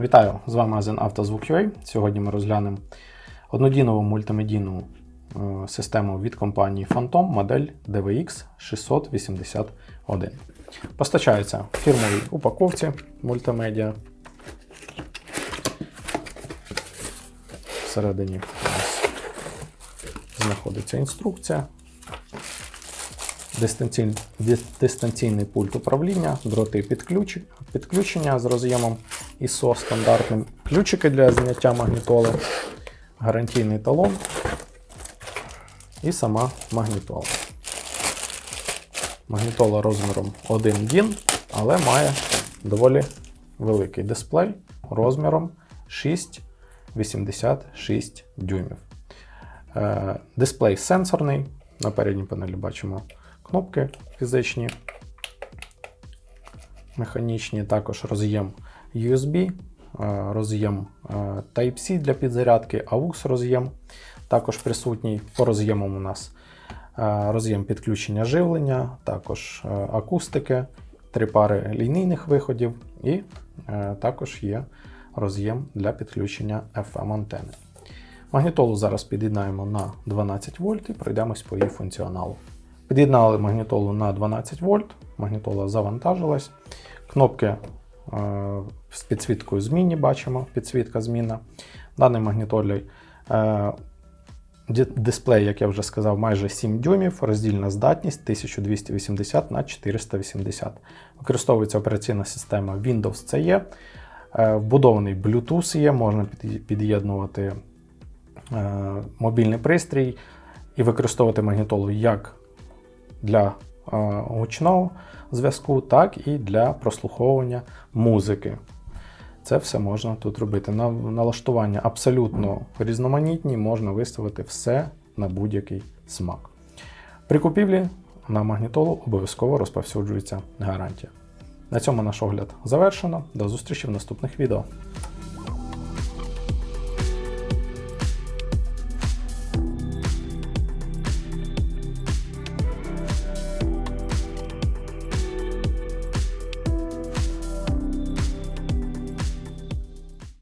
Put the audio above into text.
Вітаю! З вами магазин «Автозвук.UA». Сьогодні ми розглянемо однодінову мультимедійну е, систему від компанії Phantom модель DVX 681. Постачається в фірмовій упаковці мультимедіа. Всередині у нас знаходиться інструкція. Дистанційний, дистанційний пульт управління, дроти підключ, підключення з роз'ємом ISO стандартним, ключики для зняття магнітоли, гарантійний талон і сама магнітола. Магнітола розміром 1 дін, але має доволі великий дисплей розміром 6,86 дюймів. Е, Дисплей сенсорний. На передній панелі бачимо кнопки фізичні, механічні, також роз'єм USB, е, роз'єм е, Type-C для підзарядки, AUX роз'єм. Також присутній по роз'ємам у нас е, роз'єм підключення живлення, також акустики, три пари лінійних виходів і також є роз'єм для підключення FM-антени. Магнітолу зараз під'єднаємо на 12 вольт і пройдемось по її функціоналу. Під'єднали магнітолу на 12 вольт, магнітола завантажилась. Кнопки е, з підсвіткою змінні бачимо, підсвітка змінна. Даний магнітолі е, дисплей, як я вже сказав, майже 7 дюймів, роздільна здатність 1280 на 480. Використовується операційна система Windows CE. Е, Вбудований Bluetooth є, можна під'єднувати мобільний пристрій і використовувати магнітолу як для е, гучного зв'язку, так і для прослуховування музики. Це все можна тут робити. На- Налаштування абсолютно різноманітні, можна виставити все на будь-який смак. При купівлі на магнітолу обов'язково розповсюджується гарантія. На цьому наш огляд завершено. До зустрічі в наступних відео.